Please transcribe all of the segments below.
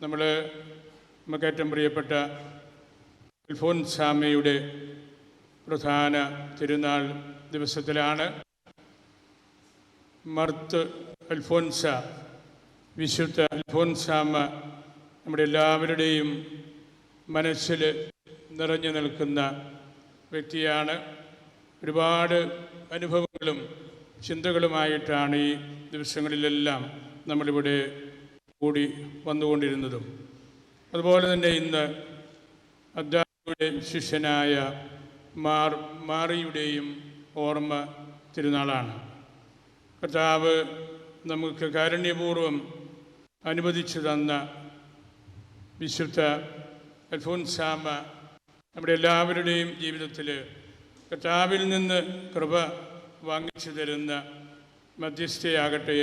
നമ്മൾ നമുക്കേറ്റവും പ്രിയപ്പെട്ട അൽഫോൻസാമയുടെ പ്രധാന തിരുനാൾ ദിവസത്തിലാണ് മർത്ത് അൽഫോൻസ വിശുദ്ധ അൽഫോൻസാമ നമ്മുടെ എല്ലാവരുടെയും മനസ്സിൽ നിറഞ്ഞു നിൽക്കുന്ന വ്യക്തിയാണ്. ഒരുപാട് അനുഭവങ്ങളും ചിന്തകളുമായിട്ടാണ് ഈ ദിവസങ്ങളിലെല്ലാം നമ്മളിവിടെ കൂടി വന്നുകൊണ്ടിരുന്നതും. അതുപോലെ തന്നെ ഇന്ന് അദ്ദേഹത്തിന്റെ ശിഷ്യനായ മാർ മാറിയുടെയും ഓർമ്മ തിരുനാളാണ്. കർത്താവ് നമുക്ക് കാരുണ്യപൂർവം അനുവദിച്ചു തന്ന വിശുദ്ധ അൽഫോൻസാമ നമ്മുടെ എല്ലാവരുടെയും ജീവിതത്തിൽ കർത്താവിൽ നിന്ന് കൃപ വാങ്ങിച്ചു തരുന്ന മധ്യസ്ഥയാകട്ടെ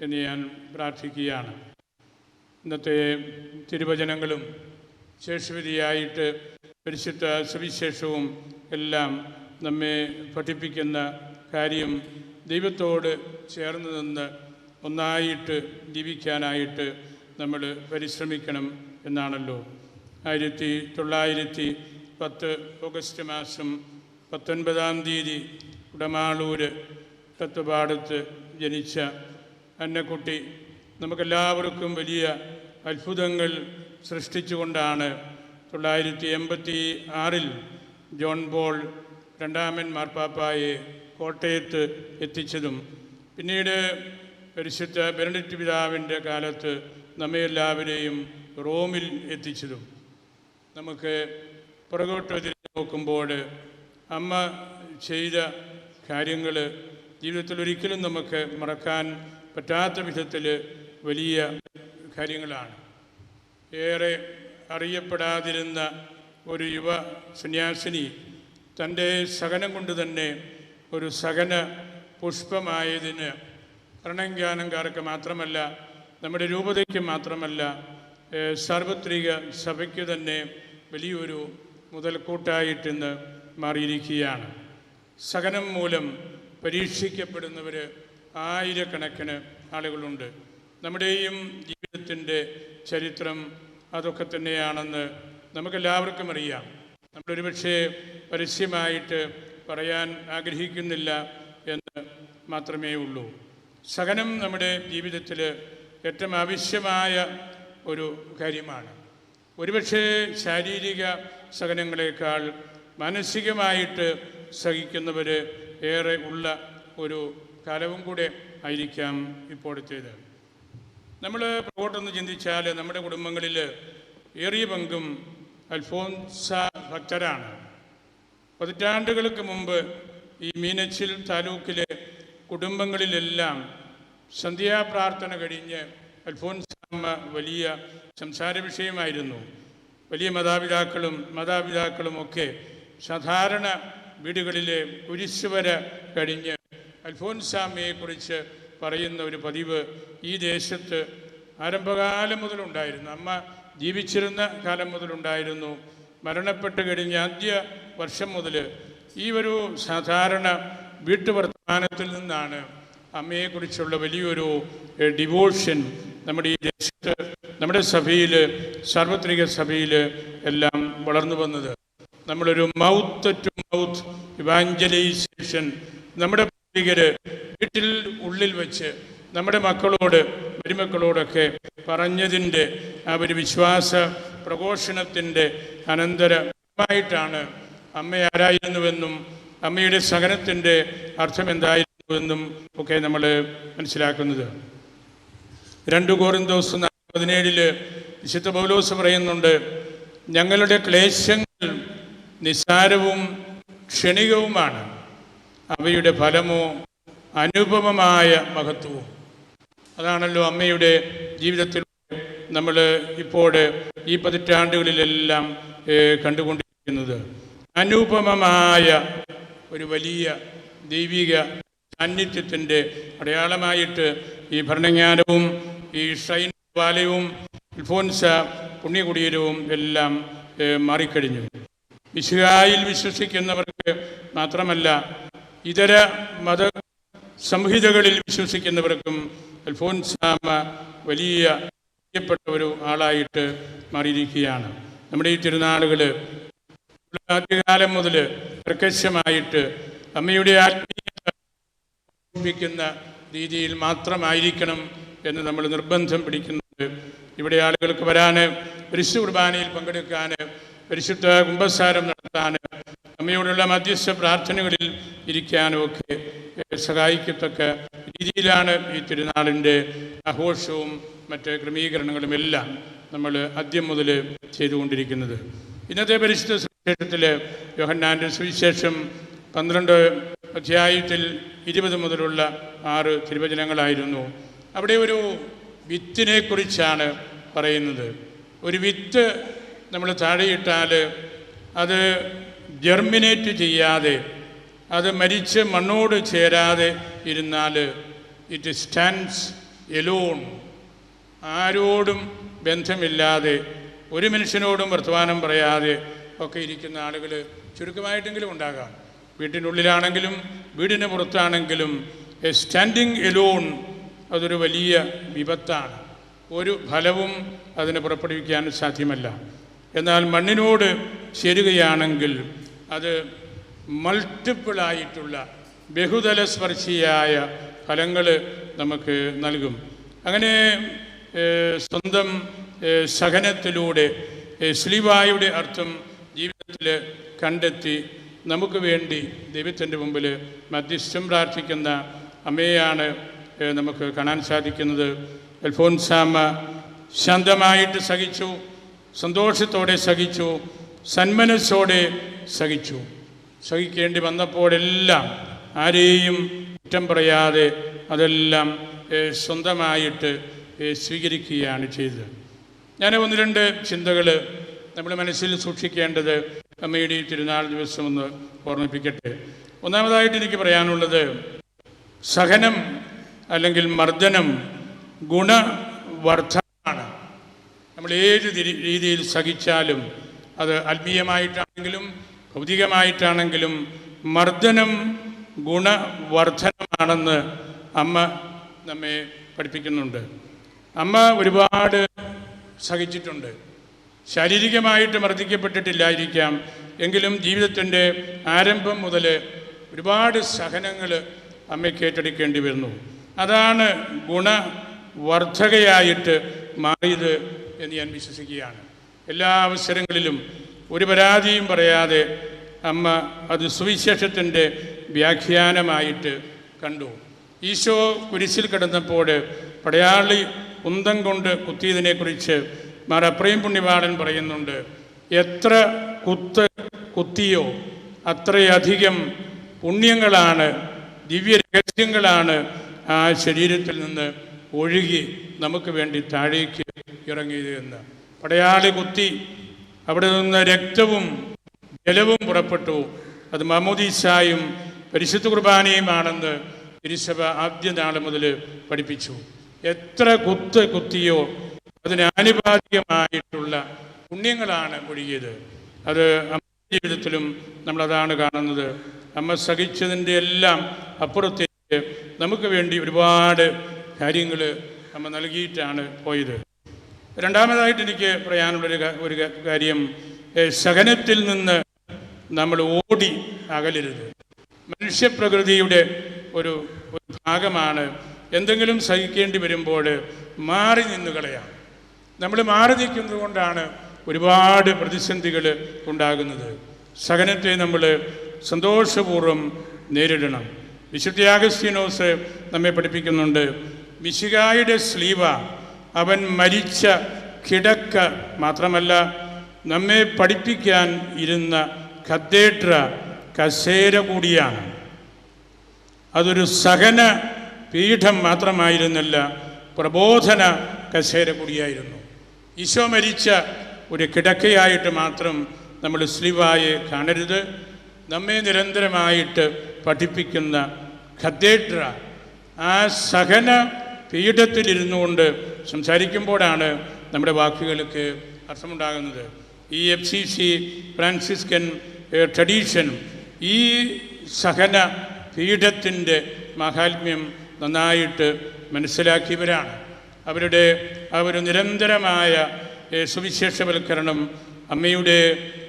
എന്ന് ഞാൻ പ്രാർത്ഥിക്കുകയാണ്. ഇന്നത്തെ തിരുവചനങ്ങളും ശേഷവിധിയായിട്ട് പരിശുദ്ധ സുവിശേഷവും എല്ലാം നമ്മെ പഠിപ്പിക്കുന്ന കാര്യം ദൈവത്തോട് ചേർന്ന് നിന്ന് ഒന്നായിട്ട് ജീവിക്കാനായിട്ട് നമ്മൾ പരിശ്രമിക്കണം എന്നാണല്ലോ. ആയിരത്തി തൊള്ളായിരത്തി പത്ത് ഓഗസ്റ്റ് മാസം പത്തൊൻപതാം തീയതി ഉടമാളൂര് തത്വപാടത്ത് ജനിച്ച അന്നക്കുട്ടി നമുക്കെല്ലാവർക്കും വലിയ അത്ഭുതങ്ങൾ സൃഷ്ടിച്ചുകൊണ്ടാണ് തൊള്ളായിരത്തി എൺപത്തി ആറിൽ ജോൺ പോൾ രണ്ടാമൻ മാർപ്പാപ്പായെ കോട്ടയത്ത് എത്തിച്ചതും. പിന്നീട് പരിശുദ്ധ ബെനഡിറ്റ് പിതാവിന്റെ കാലത്ത് നമ്മെല്ലാവരെയും റോമിൽ എത്തിച്ചതും. നമുക്ക് പുറകോട്ട് തിരിഞ്ഞ് നോക്കുമ്പോൾ അമ്മ ചെയ്ത കാര്യങ്ങൾ ജീവിതത്തിൽ ഒരിക്കലും നമുക്ക് മറക്കാൻ പറ്റാത്ത വിധത്തിൽ വലിയ കാര്യങ്ങളാണ്. ഏറെ അറിയപ്പെടാതിരുന്ന ഒരു യുവ സന്യാസിനി തന്റെ സഹനം കൊണ്ട് തന്നെ ഒരു സഹന പുഷ്പമായതിന് ഭരണജ്ഞാനംകാർക്ക് മാത്രമല്ല നമ്മുടെ രൂപതയ്ക്ക് മാത്രമല്ല സാർവത്രിക സഭയ്ക്ക് തന്നെ വലിയൊരു മുതൽക്കൂട്ടായിട്ടിന്ന് മാറിയിരിക്കുകയാണ്. സഹനം മൂലം പരീക്ഷിക്കപ്പെടുന്നവർ ആയിരക്കണക്കിന് ആളുകളുണ്ട്. നമ്മുടെയും ജീവിതത്തിന്റെ ചരിത്രം അതൊക്കെ തന്നെയാണെന്ന് നമുക്കെല്ലാവർക്കും അറിയാം. നമ്മളൊരുപക്ഷെ പരസ്യമായിട്ട് പറയാൻ ആഗ്രഹിക്കുന്നില്ല എന്ന് മാത്രമേ ഉള്ളൂ. സഹനം നമ്മുടെ ജീവിതത്തിൽ ഏറ്റവും ആവശ്യമായ ഒരു കാര്യമാണ്. ഒരുപക്ഷെ ശാരീരിക സഹനങ്ങളെക്കാൾ മാനസികമായിട്ട് സഹിക്കുന്നവർ ഏറെ ഉള്ള ഒരു കാലവും കൂടെ ആയിരിക്കാം ഇപ്പോഴത്തേത്. നമ്മൾ പുറകോട്ടൊന്ന് ചിന്തിച്ചാൽ നമ്മുടെ കുടുംബങ്ങളിൽ ഏറിയ പങ്കും അൽഫോൻസ ഭക്തരാണ്. പതിറ്റാണ്ടുകൾക്ക് മുമ്പ് ഈ മീനച്ചിൽ താലൂക്കിലെ കുടുംബങ്ങളിലെല്ലാം സന്ധ്യാപ്രാർത്ഥന കഴിഞ്ഞ് അൽഫോൻസാമ്മ വലിയ സംസാര വിഷയമായിരുന്നു വലിയ മാതാപിതാക്കളും മാതാപിതാക്കളും ഒക്കെ സാധാരണ വീടുകളിലെ കുരിശുവര കഴിഞ്ഞ് അൽഫോൻസാമ്മയെക്കുറിച്ച് പറയുന്ന ഒരു പതിവ് ഈ ദേശത്ത് ആരംഭകാലം മുതലുണ്ടായിരുന്നു. അമ്മ ജീവിച്ചിരുന്ന കാലം മുതലുണ്ടായിരുന്നു. മരണപ്പെട്ട് കഴിഞ്ഞ ആദ്യ വർഷം മുതൽ ഈ ഒരു സാധാരണ വീട്ടുവർത്തമാനത്തിൽ നിന്നാണ് അമ്മയെക്കുറിച്ചുള്ള വലിയൊരു ഡിവോഷൻ നമ്മുടെ ഈ ദേശത്ത് നമ്മുടെ സഭയിൽ സാർവത്രിക സഭയിൽ എല്ലാം വളർന്നു വന്നത്. നമ്മളൊരു മൗത്ത് ടു മൗത്ത് ഇവാഞ്ചലൈസേഷൻ നമ്മുടെ വീട്ടിൽ ഉള്ളിൽ വെച്ച് നമ്മുടെ മക്കളോട് മരുമക്കളോടൊക്കെ പറഞ്ഞതിന്റെ ആ ഒരു വിശ്വാസ പ്രഘോഷണത്തിന്റെ അനന്തരമായിട്ടാണ് അമ്മ ആരായിരുന്നുവെന്നും അമ്മയുടെ സഹനത്തിന്റെ അർത്ഥം എന്തായിരുന്നുവെന്നും ഒക്കെ നമ്മൾ മനസ്സിലാക്കുന്നത്. രണ്ട് കോറിന്തോസ് പതിനേഴിൽ വിശുദ്ധ പൗലോസ് പറയുന്നുണ്ട് ഞങ്ങളുടെ ക്ലേശങ്ങൾ നിസ്സാരവും ക്ഷണികവുമാണ്. അവയുടെ ഫലമോ അനുപമമായ മഹത്വവും അതാണല്ലോ അമ്മയുടെ ജീവിതത്തിൽ നമ്മൾ ഇപ്പോൾ ഈ പതിറ്റാണ്ടുകളിലെല്ലാം കണ്ടുകൊണ്ടിരിക്കുന്നത്. അനുപമമായ ഒരു വലിയ ദൈവിക സാന്നിധ്യത്തിന്റെ അടയാളമായിട്ട് ഈ ഭരണജ്ഞാനവും ഈ ഷൈൻ വാലയവും ഇൽഫോൻസ പുണ്യകുടീരവും എല്ലാം മാറിക്കഴിഞ്ഞു. വിശുഹായിൽ വിശ്വസിക്കുന്നവർക്ക് മാത്രമല്ല ഇതര മത സംഹിതകളിൽ വിശ്വസിക്കുന്നവർക്കും അൽഫോൻസാമ വലിയ പ്രിയപ്പെട്ട ഒരു ആളായിട്ട് മാറിയിരിക്കുകയാണ്. നമ്മുടെ ഈ തിരുനാളുകൾ ആദ്യകാലം മുതൽ കർക്കശമായിട്ട് അമ്മയുടെ ആത്മീയത രീതിയിൽ മാത്രമായിരിക്കണം എന്ന് നമ്മൾ നിർബന്ധം പിടിക്കുന്നുണ്ട്. ഇവിടെ ആളുകൾക്ക് വരാൻ പരിശുദ്ധ കുർബാനയിൽ പങ്കെടുക്കാൻ പരിശുദ്ധ കുംഭസാരം നടത്താൻ അമ്മയോടുള്ള മധ്യസ്ഥ പ്രാർത്ഥനകളിൽ ഇരിക്കാനും ഒക്കെ സഹായിക്കത്തക്ക രീതിയിലാണ് ഈ തിരുനാളിന്റെ ആഘോഷവും മറ്റ് ക്രമീകരണങ്ങളും എല്ലാം നമ്മൾ ആദ്യം മുതൽ ചെയ്തുകൊണ്ടിരിക്കുന്നത്. ഇന്നത്തെ പരിശുദ്ധ സുവിശേഷത്തിൽ യോഹന്നാന്റെ സുവിശേഷം പന്ത്രണ്ട് അധ്യായത്തിൽ ഇരുപത് മുതലുള്ള ആറ് തിരുവചനങ്ങളായിരുന്നു. അവിടെ ഒരു വിത്തിനെക്കുറിച്ചാണ് പറയുന്നത്. ഒരു വിത്ത് നമ്മൾ താഴെയിട്ടാൽ അത് ജെർമിനേറ്റ് ചെയ്യാതെ അത് മരിച്ച് മണ്ണോട് ചേരാതെ ഇരുന്നാൽ ഇറ്റ് സ്റ്റാൻഡ്സ് എലോൺ ആരോടും ബന്ധമില്ലാതെ ഒരു മനുഷ്യനോടും വർത്തമാനം പറയാതെ ഒക്കെ ഇരിക്കുന്ന ആളുകൾ ചുരുക്കമായിട്ടെങ്കിലും ഉണ്ടാകാം. വീട്ടിനുള്ളിലാണെങ്കിലും വീടിന് പുറത്താണെങ്കിലും എ സ്റ്റാൻഡിങ് എലോൺ അതൊരു വലിയ വിപത്താണ്. ഒരു ഫലവും അതിന് പുറപ്പെടുവിക്കാൻ സാധ്യമല്ല. എന്നാൽ മണ്ണിനോട് ചേരുകയാണെങ്കിൽ അത് മൾട്ടിപ്പിളായിട്ടുള്ള ബഹുതല സ്പർശിയായ ഫലങ്ങൾ നമുക്ക് നൽകും. അങ്ങനെ സ്വന്തം സഹനത്തിലൂടെ സ്ലീവായുടെ അർത്ഥം ജീവിതത്തിൽ കണ്ടെത്തി നമുക്ക് വേണ്ടി ദൈവത്തിന്റെ മുമ്പിൽ മധ്യസ്ഥം പ്രാർത്ഥിക്കുന്ന അമ്മയാണ് നമുക്ക് കാണാൻ സാധിക്കുന്നത്. അൽഫോൻസാമ്മ ശാന്തമായിട്ട് സഹിച്ചു. സന്തോഷത്തോടെ സഹിച്ചു സന്മനസ്സോടെ സഹിച്ചു. സഹിക്കേണ്ടി വന്നപ്പോഴെല്ലാം ആരെയും കുറ്റം പറയാതെ അതെല്ലാം സ്വന്തമായിട്ട് സ്വീകരിക്കുകയാണ് ചെയ്തത്. ഞാൻ ഒന്ന് രണ്ട് ചിന്തകൾ നമ്മൾ മനസ്സിൽ സൂക്ഷിക്കേണ്ടത് അമ്മയുടെ ഈ തിരുനാൾ ദിവസം ഒന്ന് ഓർമ്മിപ്പിക്കട്ടെ. ഒന്നാമതായിട്ട് എനിക്ക് പറയാനുള്ളത് സഹനം അല്ലെങ്കിൽ മർദ്ദനം ഗുണവർദ്ധമാണ് നമ്മൾ ഏത് രീതിയിൽ സഹിച്ചാലും അത് ആത്മീയമായിട്ടാണെങ്കിലും ഭൗതികമായിട്ടാണെങ്കിലും മർദ്ദനം ഗുണവർദ്ധനമാണെന്ന് അമ്മ നമ്മെ പഠിപ്പിക്കുന്നുണ്ട്. അമ്മ ഒരുപാട് സഹിച്ചിട്ടുണ്ട്. ശാരീരികമായിട്ട് മർദ്ദിക്കപ്പെട്ടിട്ടില്ലായിരിക്കാം. എങ്കിലും ജീവിതത്തിന്റെ ആരംഭം മുതൽ ഒരുപാട് സഹനങ്ങൾ അമ്മയ്ക്ക് ഏറ്റെടുക്കേണ്ടി വരുന്നു. അതാണ് ഗുണവർദ്ധകയായിട്ട് മാറിയത് എന്ന് ഞാൻ വിശ്വസിക്കുകയാണ്. എല്ലാ അവസരങ്ങളിലും ഒരു പരാതിയും പറയാതെ അമ്മ അത് സുവിശേഷത്തിന്റെ വ്യാഖ്യാനമായിട്ട് കണ്ടു. ഈശോ കുരിശിൽ കിടന്നപ്പോൾ പടയാളി കുന്തം കൊണ്ട് കുത്തിയതിനെക്കുറിച്ച് മാർ അപ്രയും പുണ്യവാളൻ പറയുന്നുണ്ട് എത്ര കുത്ത് കുത്തിയോ അത്രയധികം പുണ്യങ്ങളാണ് ദിവ്യ രഹസ്യങ്ങളാണ് ആ ശരീരത്തിൽ നിന്ന് ഒഴുകി നമുക്ക് വേണ്ടി താഴേക്ക് ഇറങ്ങിയത് എന്ന്. പടയാളി കുത്തി അവിടെ നിന്ന് രക്തവും ജലവും പുറപ്പെട്ടു. അത് മമോദീസായും പരിശുദ്ധ കുർബാനയുമാണെന്ന് തിരുസഭ ആദ്യ നാൾ മുതൽ പഠിപ്പിച്ചു. എത്ര കുത്ത് കുത്തിയോ അതിന് ആനുപാതികമായിട്ടുള്ള പുണ്യങ്ങളാണ് ഒഴുകിയത്. അത് അമ്മ ജീവിതത്തിലും നമ്മളതാണ് കാണുന്നത്. അമ്മ സഹിച്ചതിന്റെ എല്ലാം അപ്പുറത്തേക്ക് നമുക്ക് വേണ്ടി ഒരുപാട് കാര്യങ്ങൾ അമ്മ നൽകിയിട്ടാണ് പോയത്. രണ്ടാമതായിട്ട് എനിക്ക് പറയാനുള്ളൊരു ഒരു കാര്യം സഹനത്തിൽ നിന്ന് നമ്മൾ ഓടി അകലരുത്. മനുഷ്യപ്രകൃതിയുടെ ഒരു ഭാഗമാണ് എന്തെങ്കിലും സഹിക്കേണ്ടി വരുമ്പോൾ മാറി നിന്ന് കളയാം. നമ്മൾ മാറി നിൽക്കുന്നത് കൊണ്ടാണ് ഒരുപാട് പ്രതിസന്ധികൾ ഉണ്ടാകുന്നത്. സഹനത്തെ നമ്മൾ സന്തോഷപൂർവം നേരിടണം. വിശുദ്ധ അഗസ്തീനോസ് നമ്മെ പഠിപ്പിക്കുന്നുണ്ട് മിശികായുടെ സ്ലീവ അവൻ മരിച്ച കിടക്ക മാത്രമല്ല നമ്മെ പഠിപ്പിക്കാൻ ഇരുന്ന കത്തേട്ര കസേര കൂടിയാണ്. അതൊരു സഹന പീഠം മാത്രമായിരുന്നില്ല പ്രബോധന കസേര കൂടിയായിരുന്നു. ഈശോ മരിച്ച ഒരു കിടക്കയായിട്ട് മാത്രം നമ്മൾ ശ്രീവായെ കാണരുത്. നമ്മെ നിരന്തരമായിട്ട് പഠിപ്പിക്കുന്ന ഖദ്ദേട്ര ആ സഹന പീഠത്തിലിരുന്നു കൊണ്ട് സംസാരിക്കുമ്പോഴാണ് നമ്മുടെ വാക്കുകൾക്ക് അർത്ഥമുണ്ടാകുന്നത്. ഈ F C C Franciscan tradition ഈ സഹന പീഠത്തിന്റെ മഹാത്മ്യം നന്നായിട്ട് മനസ്സിലാക്കിയവരാണ്. അവരുടെ ആ ഒരു നിരന്തരമായ സുവിശേഷവൽക്കരണം അമ്മയുടെ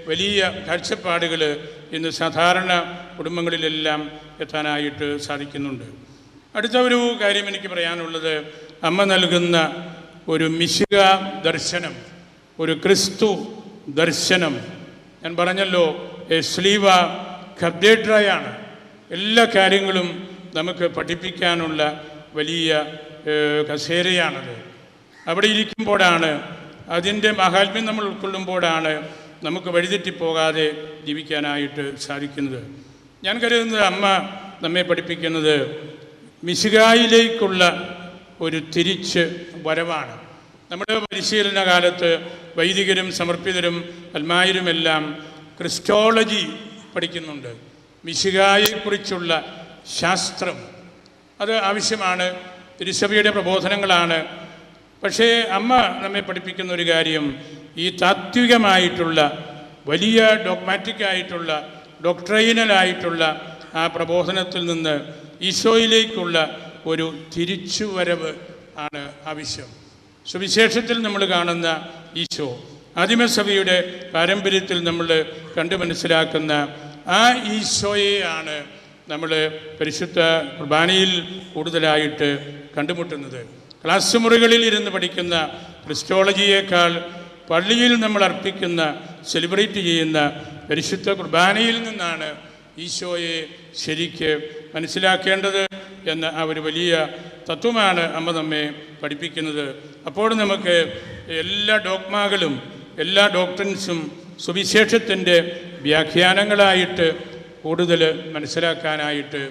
വലിയ കാഴ്ചപ്പാടുകൾ ഇന്ന് സാധാരണ കുടുംബങ്ങളിലെല്ലാം എത്താനായിട്ട് സാധിക്കുന്നുണ്ട്. അടുത്ത ഒരു കാര്യം എനിക്ക് പറയാനുള്ളത് അമ്മ നൽകുന്ന ഒരു മിശിക ദർശനം ഒരു ക്രിസ്തു ദർശനം. ഞാൻ പറഞ്ഞല്ലോ സ്ലീവ ഖബ്ദേട്രയാണ് എല്ലാ കാര്യങ്ങളും നമുക്ക് പഠിപ്പിക്കാനുള്ള വലിയ കസേരയാണത്. അവിടെ ഇരിക്കുമ്പോഴാണ് അതിന്റെ മഹാത്മ്യം നമ്മൾ ഉൾക്കൊള്ളുമ്പോഴാണ് നമുക്ക് വഴിതെറ്റിപ്പോകാതെ ജീവിക്കാനായിട്ട് സാധിക്കുന്നത്. ഞാൻ കരുതുന്നത് അമ്മ നമ്മെ പഠിപ്പിക്കുന്നത് മിശികായിലേക്കുള്ള ഒരു തിരിച്ച് വരവാണ്. നമ്മുടെ പരിശീലന കാലത്ത് വൈദികരും സമർപ്പിതരും അൽമായരുമെല്ലാം ക്രിസ്റ്റോളജി പഠിക്കുന്നുണ്ട്. മിശികായെക്കുറിച്ചുള്ള ശാസ്ത്രം. അത് ആവശ്യമാണ് തിരുസഭയുടെ പ്രബോധനങ്ങളാണ്. പക്ഷേ അമ്മ നമ്മെ പഠിപ്പിക്കുന്ന ഒരു കാര്യം ഈ താത്വികമായിട്ടുള്ള വലിയ ഡോഗ്മാറ്റിക് ആയിട്ടുള്ള ഡോക്ട്രൈനലായിട്ടുള്ള ആ പ്രബോധനത്തിൽ നിന്ന് ഈശോയിലേക്കുള്ള ഒരു തിരിച്ചുവരവ് ആണ് ആവശ്യം സുവിശേഷത്തിൽ നമ്മൾ കാണുന്ന ഈശോ ആദിമസഭയുടെ പാരമ്പര്യത്തിൽ നമ്മൾ കണ്ടു മനസ്സിലാക്കുന്ന ആ ഈശോയെയാണ് നമ്മൾ പരിശുദ്ധ കുർബാനയിൽ കൂടുതലായിട്ട് കണ്ടുമുട്ടുന്നത്. ക്ലാസ് മുറികളിൽ ഇരുന്ന് പഠിക്കുന്ന ക്രിസ്റ്റോളജിയേക്കാൾ പള്ളിയിൽ നമ്മൾ അർപ്പിക്കുന്ന സെലിബ്രേറ്റ് ചെയ്യുന്ന പരിശുദ്ധ കുർബാനയിൽ നിന്നാണ് ഈശോയെ ശരിക്ക് മനസ്സിലാക്കേണ്ടത് എന്ന ആ ഒരു വലിയ തത്വമാണ് അമ്മ നമ്മെ പഠിപ്പിക്കുന്നത്. അപ്പോൾ നമുക്ക് എല്ലാ ഡോക്മാകളും എല്ലാ ഡോക്ടറിൻസും സുവിശേഷത്തിന്റെ വ്യാഖ്യാനങ്ങളായിട്ട് കൂടുതൽ മനസ്സിലാക്കാനായിട്ട്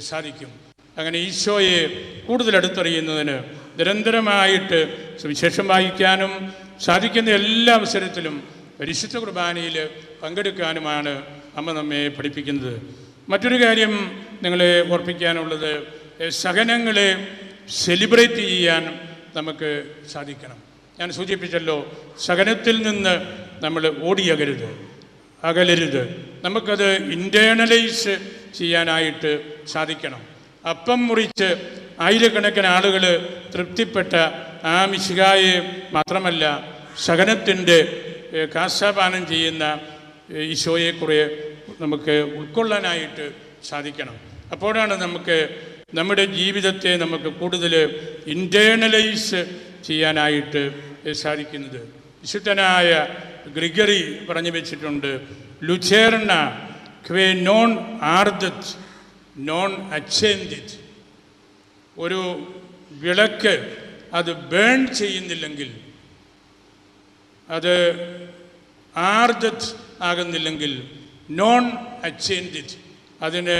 സാധിക്കും. അങ്ങനെ ഈശോയെ കൂടുതൽ അടുത്തറിയുന്നതിന് നിരന്തരമായിട്ട് സുവിശേഷം വായിക്കാനും സാധിക്കുന്ന എല്ലാ അവസരത്തിലും പരിശുദ്ധ കുർബാനയിൽ പങ്കെടുക്കാനുമാണ് അമ്മ നമ്മെ പഠിപ്പിക്കുന്നത്. മറ്റൊരു കാര്യം നിങ്ങളെ ഓർപ്പിക്കാനുള്ളത് സഹനങ്ങളെ സെലിബ്രേറ്റ് ചെയ്യാൻ നമുക്ക് സാധിക്കണം. ഞാൻ സൂചിപ്പിച്ചല്ലോ സഹനത്തിൽ നിന്ന് നമ്മൾ ഓടിയകരുത് അകലരുത്. നമുക്കത് ഇന്റേണലൈസ് ചെയ്യാനായിട്ട് സാധിക്കണം. അപ്പം മുറിച്ച് ആയിരക്കണക്കിന് ആളുകൾ തൃപ്തിപ്പെട്ട ആ മിശികായെ മാത്രമല്ല സഹനത്തിന്റെ കാസാപാനം ചെയ്യുന്ന കുറെ നമുക്ക് ഉൾക്കൊള്ളാനായിട്ട് സാധിക്കണം. അപ്പോഴാണ് നമുക്ക് നമ്മുടെ ജീവിതത്തെ നമുക്ക് കൂടുതൽ ഇന്റേണലൈസ് ചെയ്യാനായിട്ട് സാധിക്കുന്നത്. വിശുദ്ധനായ ഗ്രിഗറി പറഞ്ഞു വെച്ചിട്ടുണ്ട് ലുചേർണ ക്വേ നോൺ ആർദത് നോൺ അച്ചേന്തിത് ഒരു വിളക്ക് അത് ബേൺ ചെയ്യുന്നില്ലെങ്കിൽ അത് ആർദത് ആകുന്നില്ലെങ്കിൽ നോൺ അച്ചേന്തിത് അതിന്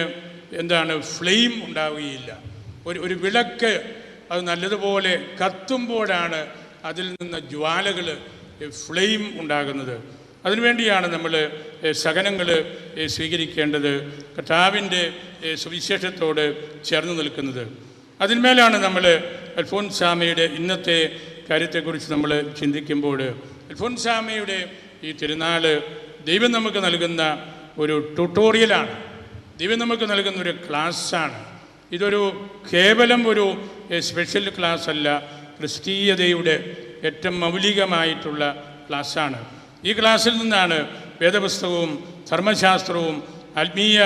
എന്താണ് ഫ്ലെയിം ഉണ്ടാവുകയില്ല. ഒരു ഒരു വിളക്ക് അത് നല്ലതുപോലെ കത്തുമ്പോഴാണ് അതിൽ നിന്ന് ജ്വാലകൾ ഫ്ലെയിം ഉണ്ടാകുന്നത്. അതിനുവേണ്ടിയാണ് നമ്മൾ സഹനങ്ങൾ സ്വീകരിക്കേണ്ടത് കർത്താവിന്റെ സുവിശേഷത്തോട് ചേർന്ന് നിൽക്കുന്നത്. അതിന്മേലാണ് നമ്മൾ അൽഫോൻസാമയുടെ ഇന്നത്തെ കാര്യത്തെക്കുറിച്ച് നമ്മൾ ചിന്തിക്കുമ്പോൾ അൽഫോൻസാമയുടെ ഈ തിരുനാൾ ദൈവം നമുക്ക് നൽകുന്ന ഒരു ട്യൂട്ടോറിയലാണ് ദൈവം നമുക്ക് നൽകുന്ന ഒരു ക്ലാസ്സാണ്. ഇതൊരു കേവലം ഒരു സ്പെഷ്യൽ ക്ലാസ് അല്ല ക്രിസ്തീയതയുടെ ഏറ്റവും മൗലികമായിട്ടുള്ള ക്ലാസ്സാണ്. ഈ ക്ലാസ്സിൽ നിന്നാണ് വേദപുസ്തകവും ധർമ്മശാസ്ത്രവും ആത്മീയ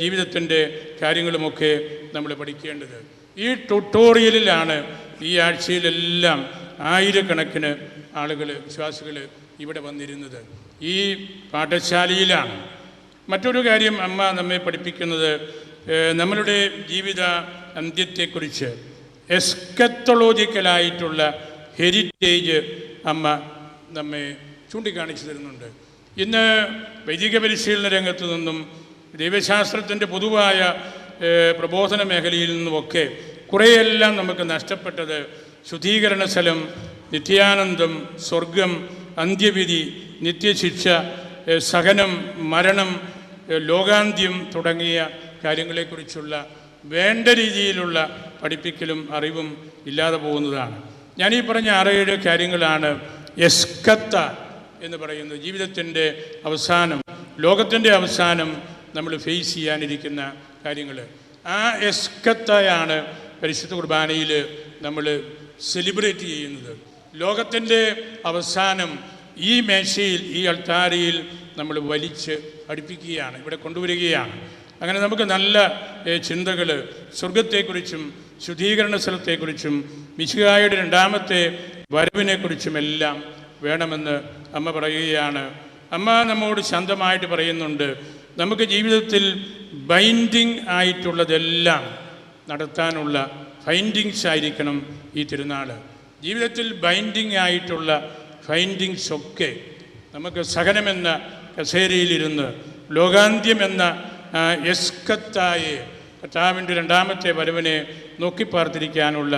ജീവിതത്തിന്റെ കാര്യങ്ങളുമൊക്കെ നമ്മൾ പഠിക്കേണ്ടത്. ഈ ട്യൂട്ടോറിയലിലാണ് ഈ ആഴ്ചയിലെല്ലാം ആയിരക്കണക്കിന് ആളുകൾ വിശ്വാസികൾ ഇവിടെ വന്നിരുന്നത്. ഈ പാഠശാലയിലാണ്. മറ്റൊരു കാര്യം അമ്മ നമ്മെ പഠിപ്പിക്കുന്നത് നമ്മളുടെ ജീവിത അന്ത്യത്തെക്കുറിച്ച് എസ്കത്തോളജിക്കലായിട്ടുള്ള ഹെരിറ്റേജ് അമ്മ നമ്മെ ചൂണ്ടിക്കാണിച്ചു തരുന്നുണ്ട്. ഇന്ന് വൈദിക പരിശീലന രംഗത്തു നിന്നും ദൈവശാസ്ത്രത്തിന്റെ പൊതുവായ പ്രബോധന മേഖലയിൽ നിന്നുമൊക്കെ കുറേയെല്ലാം നമുക്ക് നഷ്ടപ്പെട്ടത് ശുദ്ധീകരണ സ്ഥലം നിത്യാനന്ദം സ്വർഗം അന്ത്യവിധി നിത്യശിക്ഷ സഹനം മരണം ലോകാന്ത്യം തുടങ്ങിയ കാര്യങ്ങളെക്കുറിച്ചുള്ള വേണ്ട രീതിയിലുള്ള പഠിപ്പിക്കലും അറിവും ഇല്ലാതെ പോകുന്നതാണ്. ഈ പറഞ്ഞ ആറേഴ് കാര്യങ്ങളാണ് എസ്കത്ത എന്ന് പറയുന്നത്. ജീവിതത്തിന്റെ അവസാനം ലോകത്തിന്റെ അവസാനം നമ്മൾ ഫേസ് ചെയ്യാനിരിക്കുന്ന കാര്യങ്ങൾ. ആ എസ്കത്തയാണ് പരിശുദ്ധ കുർബാനയിൽ നമ്മൾ സെലിബ്രേറ്റ് ചെയ്യുന്നത്. ലോകത്തിന്റെ അവസാനം ഈ മേശയിൽ ഈ അൾത്താരയിൽ നമ്മൾ വലിച്ച് അടുപ്പിക്കുകയാണ് ഇവിടെ കൊണ്ടുവരികയാണ്. അങ്ങനെ നമുക്ക് നല്ല ചിന്തകൾ സ്വർഗത്തെക്കുറിച്ചും ശുദ്ധീകരണ സ്ഥലത്തെക്കുറിച്ചും മിശുകായുടെ രണ്ടാമത്തെ വരവിനെക്കുറിച്ചുമെല്ലാം വേണമെന്ന് അമ്മ പറയുകയാണ്. അമ്മ നമ്മോട് ശാന്തമായിട്ട് പറയുന്നുണ്ട് നമുക്ക് ജീവിതത്തിൽ ബൈൻഡിങ് ആയിട്ടുള്ളതെല്ലാം നടത്താനുള്ള ഫൈൻഡിങ്സ് ആയിരിക്കണം ഈ തിരുനാൾ ജീവിതത്തിൽ ബൈൻഡിങ് ആയിട്ടുള്ള ഫൈൻഡിങ്സ് ഒക്കെ നമുക്ക് സഹനമെന്ന കസേരയിലിരുന്ന് ലോകാന്ത്യമെന്ന എസ്കത്തായെ കർത്താവിന്റെ രണ്ടാമത്തെ വരവിനെ നോക്കിപ്പാർത്തിരിക്കാനുള്ള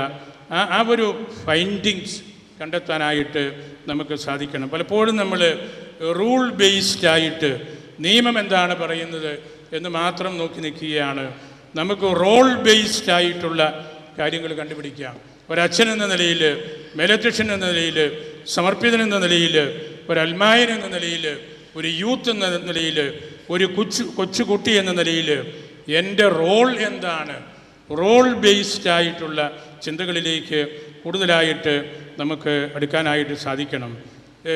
ആ ഒരു ഫൈൻഡിങ്സ് കണ്ടെത്താനായിട്ട് നമുക്ക് സാധിക്കണം. പലപ്പോഴും നമ്മൾ റൂൾ ബേസ്ഡ് ആയിട്ട് നിയമം എന്താണ് പറയുന്നത് എന്ന് മാത്രം നോക്കി നിൽക്കുകയാണ്. നമുക്ക് റോൾ ബേസ്ഡ് ആയിട്ടുള്ള കാര്യങ്ങൾ കണ്ടുപിടിക്കാം. ഒരച്ഛൻ എന്ന നിലയിൽ മേലധ്യക്ഷൻ എന്ന നിലയിൽ സമർപ്പിതൻ എന്ന നിലയിൽ ഒരു അൽമായൻ എന്ന നിലയിൽ ഒരു യൂത്ത് എന്ന നിലയിൽ ഒരു കൊച്ചു കൊച്ചുകുട്ടി എന്ന നിലയിൽ എന്റെ റോൾ എന്താണ്? റോൾ ബേസ്ഡ് ആയിട്ടുള്ള ചിന്തകളിലേക്ക് കൂടുതലായിട്ട് നമുക്ക് എടുക്കാനായിട്ട് സാധിക്കണം.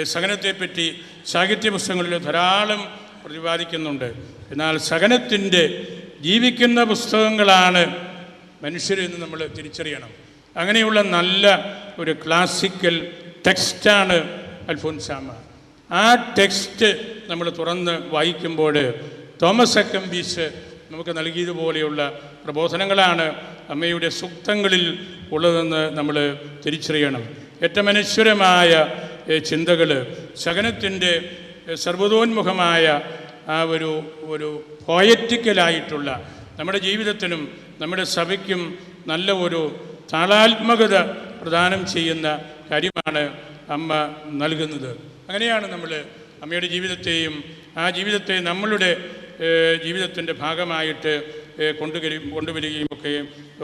സഹനത്തെപ്പറ്റി സാഹിത്യ പുസ്തകങ്ങളിൽ ധാരാളം പ്രതിപാദിക്കുന്നുണ്ട്. എന്നാൽ സഹനത്തിന്റെ ജീവിക്കുന്ന പുസ്തകങ്ങളാണ് മനുഷ്യരെന്ന് നമ്മൾ തിരിച്ചറിയണം. അങ്ങനെയുള്ള നല്ല ഒരു ക്ലാസിക്കൽ ടെക്സ്റ്റാണ് അൽഫോൻസാമ ആ ടെക്സ്റ്റ് നമ്മൾ തുറന്ന് വായിക്കുമ്പോൾ തോമസ് അക്കംബീസ് നമുക്ക് നൽകിയതുപോലെയുള്ള പ്രബോധനങ്ങളാണ് അമ്മയുടെ സുക്തങ്ങളിൽ ഉള്ളതെന്ന് നമ്മൾ തിരിച്ചറിയണം. ഏറ്റമനശ്വരമായ ചിന്തകൾ സഹനത്തിന്റെ സർവതോന്മുഖമായ ആ ഒരു ഒരു പോയറ്റിക്കലായിട്ടുള്ള നമ്മുടെ ജീവിതത്തിനും നമ്മുടെ സഭയ്ക്കും നല്ല ഒരു താളാത്മകത പ്രദാനം ചെയ്യുന്ന കാര്യമാണ് അമ്മ നൽകുന്നത്. അങ്ങനെയാണ് നമ്മൾ അമ്മയുടെ ജീവിതത്തെയും ആ ജീവിതത്തെ നമ്മളുടെ ജീവിതത്തിന്റെ ഭാഗമായിട്ട് കൊണ്ടുവരും കൊണ്ടുവരി കൊണ്ടുവരികയും ഒക്കെ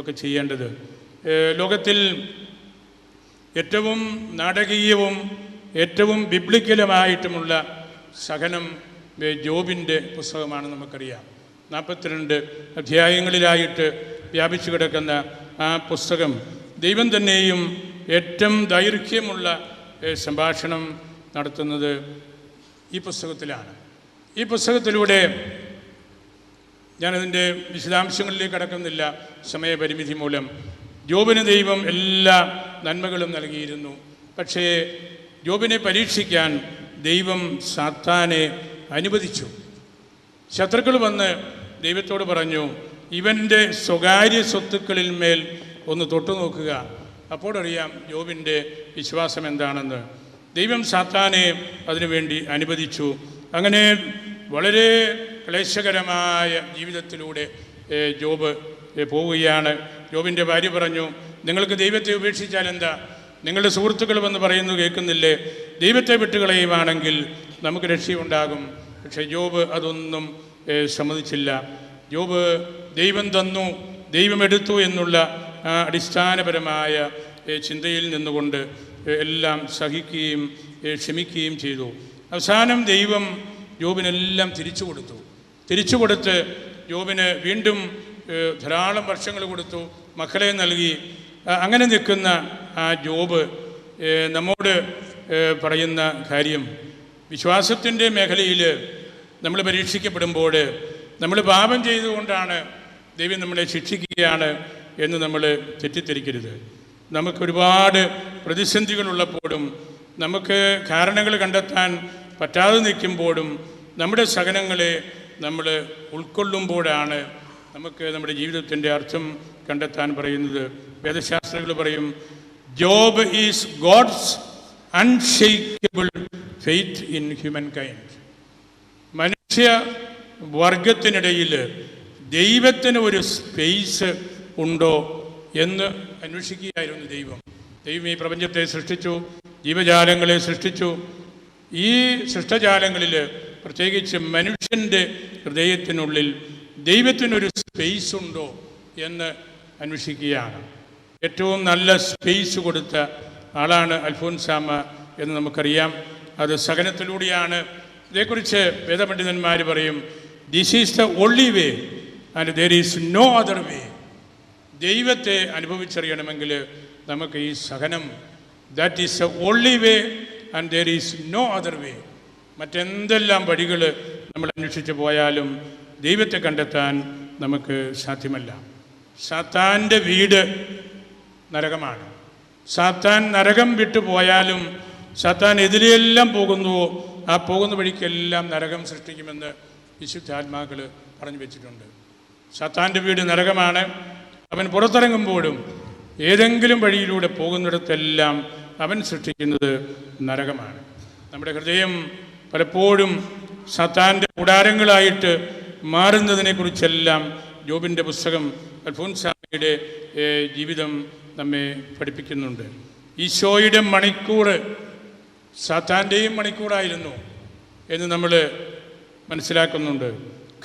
ഒക്കെ ചെയ്യേണ്ടത്. ലോകത്തിൽ ഏറ്റവും നാടകീയവും ഏറ്റവും ബിബ്ലിക്കലുമായിട്ടുമുള്ള സഹനം ജോബിന്റെ പുസ്തകമാണ് നമുക്കറിയാം. നാൽപ്പത്തിരണ്ട് അധ്യായങ്ങളിലായിട്ട് വ്യാപിച്ചു കിടക്കുന്ന ആ പുസ്തകം ദൈവം തന്നെയും ഏറ്റവും ദൈർഘ്യമുള്ള സംഭാഷണം നടത്തുന്നത് ഈ പുസ്തകത്തിലാണ്. ഈ പുസ്തകത്തിലൂടെ ഞാനതിന്റെ വിശദാംശങ്ങളിലേക്ക് കടക്കുന്നില്ല. സമയപരിമിതി മൂലം. ജോബിന് ദൈവം എല്ലാ നന്മകളും നൽകിയിരുന്നു. പക്ഷേ ജോബിനെ പരീക്ഷിക്കാൻ ദൈവം സാത്താനെ അനുവദിച്ചു. ശത്രുക്കൾ വന്ന് ദൈവത്തോട് പറഞ്ഞു ഇവന്റെ സ്വകാര്യ സ്വത്തുക്കളിൽ മേൽ ഒന്ന് തൊട്ടു നോക്കുക. അപ്പോഴറിയാം ജോബിന്റെ വിശ്വാസം എന്താണെന്ന്. ദൈവം സാത്താനെ അതിനുവേണ്ടി അനുവദിച്ചു. അങ്ങനെ വളരെ ക്ലേശകരമായ ജീവിതത്തിലൂടെ ജോബ് പോവുകയാണ്. ജോബിന്റെ ഭാര്യ പറഞ്ഞു നിങ്ങൾക്ക് ദൈവത്തെ ഉപേക്ഷിച്ചാൽ എന്താ? നിങ്ങളുടെ സുഹൃത്തുക്കൾ വന്ന് പറയുന്നു കേൾക്കുന്നില്ലേ? ദൈവത്തെ വിട്ടുകളയുവാണെങ്കിൽ നമുക്ക് രക്ഷയുണ്ടാകും. പക്ഷേ ജോബ് അതൊന്നും സമ്മതിച്ചില്ല. ജോബ് ദൈവം തന്നു ദൈവമെടുത്തു എന്നുള്ള അടിസ്ഥാനപരമായ ചിന്തയിൽ നിന്നുകൊണ്ട് എല്ലാം സഹിക്കുകയും ക്ഷമിക്കുകയും ചെയ്തു. അവസാനം ദൈവം ജോബിനെല്ലാം തിരിച്ചു കൊടുത്തു. തിരിച്ചു കൊടുത്ത് ജോബിന് വീണ്ടും ധാരാളം വർഷങ്ങൾ കൊടുത്തു മക്കളെ നൽകി. അങ്ങനെ നിൽക്കുന്ന ആ ജോബ് നമ്മോട് പറയുന്ന കാര്യം വിശ്വാസത്തിന്റെ മേഖലയിൽ നമ്മൾ പരീക്ഷിക്കപ്പെടുമ്പോൾ നമ്മൾ പാപം ചെയ്തുകൊണ്ടാണ് ദൈവം നമ്മളെ ശിക്ഷിക്കുകയാണ് എന്ന് നമ്മൾ തെറ്റിദ്ധരിക്കരുത്. നമുക്ക് ഒരുപാട് പ്രതിസന്ധികളുള്ളപ്പോഴും നമുക്ക് കാരണങ്ങൾ കണ്ടെത്താൻ പറ്റാതെ നിൽക്കുമ്പോഴും നമ്മുടെ സഹനങ്ങളെ നമ്മൾ ഉൾക്കൊള്ളുമ്പോഴാണ് നമുക്ക് നമ്മുടെ ജീവിതത്തിന്റെ അർത്ഥം കണ്ടെത്താൻ പറയുന്നത്. വേദശാസ്ത്രങ്ങൾ പറയും Job is God's unshakable faith in humankind മനുഷ്യ വർഗത്തിനിടയിൽ ദൈവത്തിന് ഒരു സ്പേസ് ഉണ്ടോ എന്ന് അന്വേഷിക്കുകയായിരുന്നു ദൈവം. ദൈവം ഈ പ്രപഞ്ചത്തെ സൃഷ്ടിച്ചു ജീവജാലങ്ങളെ സൃഷ്ടിച്ചു. ഈ സൃഷ്ടജാലങ്ങളിൽ പ്രത്യേകിച്ച് മനുഷ്യന്റെ ഹൃദയത്തിനുള്ളിൽ ദൈവത്തിനൊരു സ്പേസ് ഉണ്ടോ എന്ന് അന്വേഷിക്കുകയാണ്. ഏറ്റവും നല്ല സ്പേസ് കൊടുത്ത ആളാണ് അൽഫോൻസാമ എന്ന് നമുക്കറിയാം. അത് സഹനത്തിലൂടെയാണ്. ഇതേക്കുറിച്ച് വേദപണ്ഡിതന്മാർ പറയും this is the only way and there is no other way ദൈവത്തെ അനുഭവിച്ചറിയണമെങ്കിൽ നമുക്ക് ഈ സഹനം that is a only way and there is no other way മറ്റെന്തെല്ലാം വഴികൾ നമ്മൾ അന്വേഷിച്ച് പോയാലും ദൈവത്തെ കണ്ടെത്താൻ നമുക്ക് സാധ്യമല്ല. സാത്താന്റെ വീട് നരകമാണ്. സാത്താൻ നരകം വിട്ടു പോയാലും സാത്താൻ എതിരെയെല്ലാം പോകുന്നുവോ ആ പോകുന്ന വഴിക്കെല്ലാം നരകം സൃഷ്ടിക്കുമെന്ന് വിശുദ്ധാത്മാക്കൾ പറഞ്ഞു വെച്ചിട്ടുണ്ട്. സാത്താന്റെ വീട് നരകമാണ്. അവൻ പുറത്തിറങ്ങുമ്പോഴും ഏതെങ്കിലും വഴിയിലൂടെ പോകുന്നിടത്തെല്ലാം അവൻ സൃഷ്ടിക്കുന്നത് നരകമാണ്. നമ്മുടെ ഹൃദയം പലപ്പോഴും സത്താന്റെ കൂടാരങ്ങളായിട്ട് മാറുന്നതിനെക്കുറിച്ചെല്ലാം ജോബിന്റെ പുസ്തകം അൽഫോൻസാമിയുടെ ജീവിതം നമ്മെ പഠിപ്പിക്കുന്നുണ്ട്. ഈശോയുടെ മണിക്കൂർ സാത്താന്റെയും മണിക്കൂറായിരുന്നു എന്ന് നമ്മൾ മനസ്സിലാക്കുന്നുണ്ട്.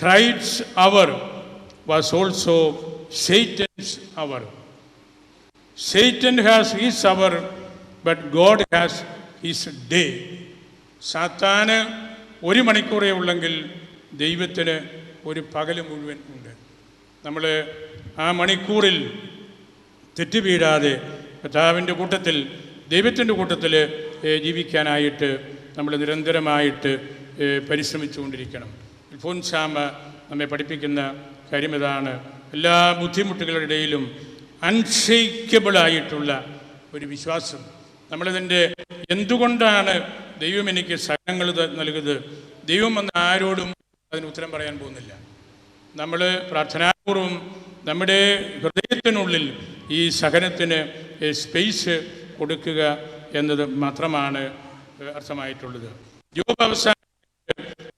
Christ's hour was also Satan's hour Satan has his hour, but God has his day. സാത്താന് ഒരു മണിക്കൂറേ ഉള്ളെങ്കിൽ ദൈവത്തിന് ഒരു പകൽ മുഴുവൻ ഉണ്ട്. നമ്മൾ ആ മണിക്കൂറിൽ തെറ്റ് കർത്താവിന്റെ കൂട്ടത്തിൽ ദൈവത്തിന്റെ കൂട്ടത്തിൽ ജീവിക്കാനായിട്ട് നമ്മൾ നിരന്തരമായിട്ട് പരിശ്രമിച്ചുകൊണ്ടിരിക്കണം. ഇൽഫോൻസാമ നമ്മെ പഠിപ്പിക്കുന്ന കാര്യം ഇതാണ്. എല്ലാ ബുദ്ധിമുട്ടുകളുടെ ഇടയിലും അൺഷെയ്ക്കബിളായിട്ടുള്ള ഒരു വിശ്വാസം. നമ്മളിതിന്റെ എന്തുകൊണ്ടാണ് ദൈവം എനിക്ക് സഹനങ്ങൾ നൽകുന്നത്? ദൈവം വന്ന് ആരോടും അതിന് ഉത്തരം പറയാൻ പോകുന്നില്ല. നമ്മൾ പ്രാർത്ഥനാപൂർവം നമ്മുടെ ഹൃദയത്തിനുള്ളിൽ ഈ സഹനത്തിന് സ്പേസ് കൊടുക്കുക എന്നത് മാത്രമാണ് അർത്ഥമായിട്ടുള്ളത്. ജോബ് അവസാനം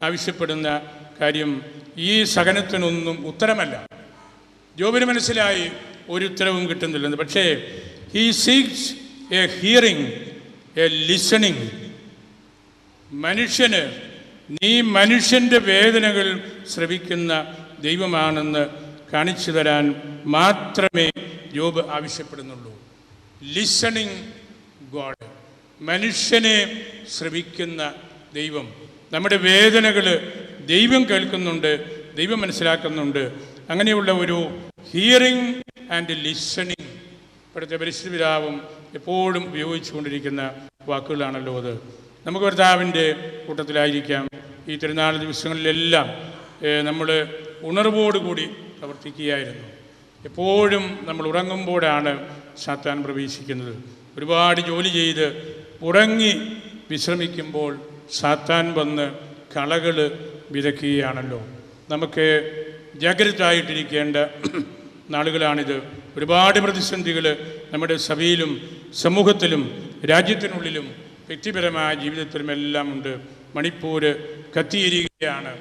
ആവശ്യപ്പെടുന്ന കാര്യം ഈ സഹനത്തിനൊന്നും ഉത്തരമല്ല. ജോബിന് മനസ്സിലായി ഒരു ഉത്തരവും കിട്ടുന്നില്ലെന്ന്. പക്ഷേ he seeks a hearing a listening മനുഷ്യന് നീ മനുഷ്യന്റെ വേദനകൾ ശ്രവിക്കുന്ന ദൈവമാണെന്ന് കാണിച്ചു തരാൻ മാത്രമേ ജോബ് ആവശ്യപ്പെടുന്നുള്ളൂ. ലിസണിങ് ഗോഡ് മനുഷ്യനെ ശ്രവിക്കുന്ന ദൈവം. നമ്മുടെ വേദനകൾ ദൈവം കേൾക്കുന്നുണ്ട് ദൈവം മനസ്സിലാക്കുന്നുണ്ട്. അങ്ങനെയുള്ള ഒരു ഹിയറിംഗ് ആൻഡ് ലിസണിങ് ഇപ്പോഴത്തെ പരിസ്ഥിതിരാവും എപ്പോഴും ഉപയോഗിച്ചുകൊണ്ടിരിക്കുന്ന വാക്കുകളാണല്ലോ അത്. നമുക്ക് ഭർത്താവിന്റെ കൂട്ടത്തിലായിരിക്കാം. ഈ തിരുനാൾ ദിവസങ്ങളിലെല്ലാം നമ്മൾ ഉണർവോടുകൂടി പ്രവർത്തിക്കുകയായിരുന്നു. എപ്പോഴും നമ്മൾ ഉറങ്ങുമ്പോഴാണ് സാത്താൻ പ്രവേശിക്കുന്നത്. ഒരുപാട് ജോലി ചെയ്ത് ഉറങ്ങി വിശ്രമിക്കുമ്പോൾ സാത്താൻ വന്ന് കളകൾ വിതയ്ക്കുകയാണല്ലോ. നമുക്ക് ജാഗ്രതായിട്ടിരിക്കേണ്ട നാളുകളാണിത്. ഒരുപാട് പ്രതിസന്ധികൾ നമ്മുടെ സഭയിലും സമൂഹത്തിലും രാജ്യത്തിനുള്ളിലും വ്യക്തിപരമായ ജീവിതത്തിലുമെല്ലാം ഉണ്ട്. മണിപ്പൂർ കത്തിയിരിക്കുകയാണ്.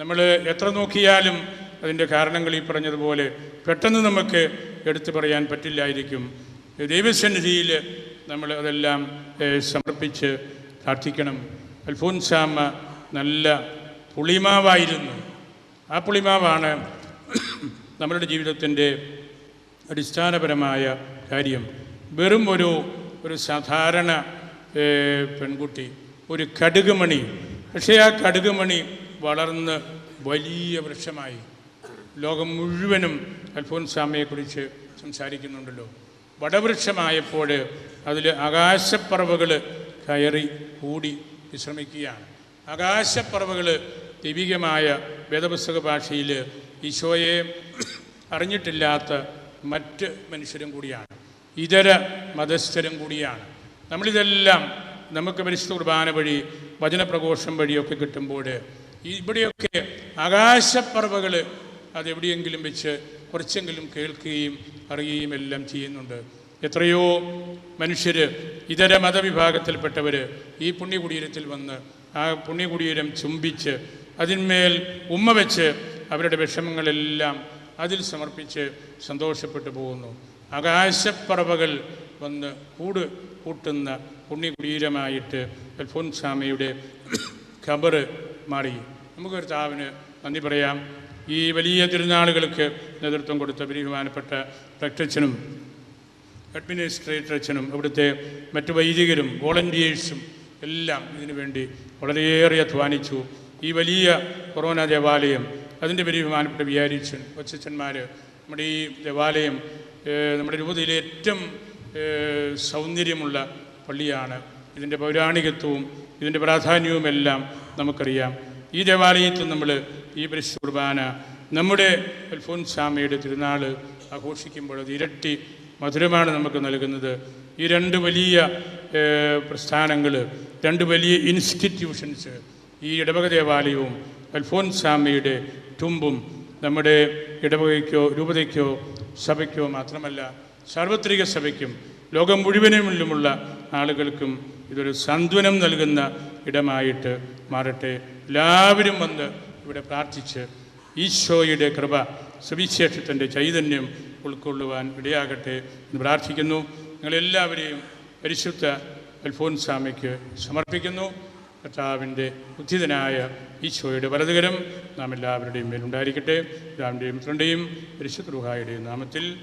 നമ്മൾ എത്ര നോക്കിയാലും അതിന്റെ കാരണങ്ങൾ ഈ പറഞ്ഞതുപോലെ പെട്ടെന്ന് നമുക്ക് എടുത്തു പറയാൻ പറ്റില്ലായിരിക്കും. ദൈവസന്നിധിയിൽ നമ്മൾ അതെല്ലാം സമർപ്പിച്ച് പ്രാർത്ഥിക്കണം. അൽഫോൻസാമ്മ നല്ല പുളിമാവായിരുന്നു. ആ പുളിമാവാണ് നമ്മളുടെ ജീവിതത്തിന്റെ അടിസ്ഥാനപരമായ കാര്യം. വെറും ഒരു ഒരു സാധാരണ പെൺകുട്ടി ഒരു കടുകുമണി. പക്ഷേ ആ കടുകുമണി വളർന്ന് വലിയ വൃക്ഷമായി. ലോകം മുഴുവനും അൽഫോൻസാമയെക്കുറിച്ച് സംസാരിക്കുന്നുണ്ടല്ലോ. വടവൃക്ഷമായപ്പോൾ അതിൽ ആകാശപ്പറവകൾ കയറി കൂടി. വിശ്രമിക്കുകയാണ് ആകാശപ്പറവകൾ ദൈവികമായ വേദപുസ്തക ഭാഷയിൽ ഈശോയെ അറിഞ്ഞിട്ടില്ലാത്ത മറ്റ് മനുഷ്യരും കൂടിയാണ്. ഇതര മതസ്ഥരും കൂടിയാണ്. നമ്മളിതെല്ലാം നമുക്ക് പരിശുദ്ധ കുർബാന വഴി വചനപ്രഘോഷം വഴിയൊക്കെ കിട്ടുമ്പോൾ ഇവിടെയൊക്കെ ആകാശപ്പറവകൾ അതെവിടെയെങ്കിലും വെച്ച് കുറച്ചെങ്കിലും കേൾക്കുകയും അറിയുകയും എല്ലാം ചെയ്യുന്നുണ്ട്. എത്രയോ മനുഷ്യർ ഇതര മതവിഭാഗത്തിൽപ്പെട്ടവർ ഈ പുണ്യകുടീരത്തിൽ വന്ന് ആ പുണ്യകുടീരം ചുംബിച്ച് അതിന്മേൽ ഉമ്മ വെച്ച് അവരുടെ വിഷമങ്ങളെല്ലാം അതിൽ സമർപ്പിച്ച് സന്തോഷപ്പെട്ടു പോകുന്നു. ആകാശപ്പറവകൾ വന്ന് കൂട് കൂട്ടുന്ന പുണ്യകുടീരമായിട്ട് അൽഫോൻസാമയുടെ ഖബറ് മാറി. നമുക്കൊരു കർത്താവിന് നന്ദി പറയാം. ഈ വലിയ തിരുനാളുകൾക്ക് നേതൃത്വം കൊടുത്ത ബഹുമാനപ്പെട്ട പ്രക്ടച്ചനും അഡ്മിനിസ്ട്രേറ്റർ അച്ഛനും ഇവിടുത്തെ മറ്റു വൈദികരും വോളണ്ടിയേഴ്സും എല്ലാം ഇതിനു വേണ്ടി വളരെയേറെ അധ്വാനിച്ചു. ഈ വലിയ കൊറോണ ദേവാലയം അതിന്റെ പേര് ബഹുമാനപ്പെട്ട വിചാരിച്ചൻ കൊച്ചന്മാർ നമ്മുടെ ഈ ദേവാലയം നമ്മുടെ രൂപതയിലെ ഏറ്റവും സൗന്ദര്യമുള്ള പള്ളിയാണ്. ഇതിന്റെ പൗരാണികത്വവും ഇതിന്റെ പ്രാധാന്യവും എല്ലാം നമുക്കറിയാം. ഈ ദേവാലയത്തിൽ നമ്മൾ ഈ പരിശുദ്ധ കുർബാന നമ്മുടെ അൽഫോൻസാമയുടെ തിരുനാൾ ആഘോഷിക്കുമ്പോൾ അത് ഇരട്ടി മധുരമാണ് നമുക്ക് നൽകുന്നത്. ഈ രണ്ട് വലിയ പ്രസ്ഥാനങ്ങൾ രണ്ട് വലിയ ഇൻസ്റ്റിറ്റ്യൂഷൻസ് ഈ ഇടവക ദേവാലയവും അൽഫോൻസാമയുടെ തുമ്പും നമ്മുടെ ഇടവകയ്ക്കോ രൂപതയ്ക്കോ സഭയ്ക്കോ മാത്രമല്ല സാർവത്രിക സഭയ്ക്കും ലോകം മുഴുവനുമുള്ള ആളുകൾക്കും ഇതൊരു സാന്ത്വനം നൽകുന്ന ഇടമായിട്ട് മാറട്ടെ. എല്ലാവരും വന്ന് ഇവിടെ പ്രാർത്ഥിച്ച് ഈശോയുടെ കൃപ സുവിശേഷത്തിന്റെ ചൈതന്യം ഉൾക്കൊള്ളുവാൻ ഇടയാകട്ടെ എന്ന് പ്രാർത്ഥിക്കുന്നു. നിങ്ങളെല്ലാവരെയും പരിശുദ്ധ അൽഫോൻസാമയ്ക്ക് സമർപ്പിക്കുന്നു. കർത്താവിന്റെ ഉദ്ധിതനായ ഈശോയുടെ വലതുകരം നാം എല്ലാവരുടെയും മേലുണ്ടായിരിക്കട്ടെ. രാമിന്റെയും പുത്രന്റെയും പരിശുദ്ധ റുഹായുടെയും നാമത്തിൽ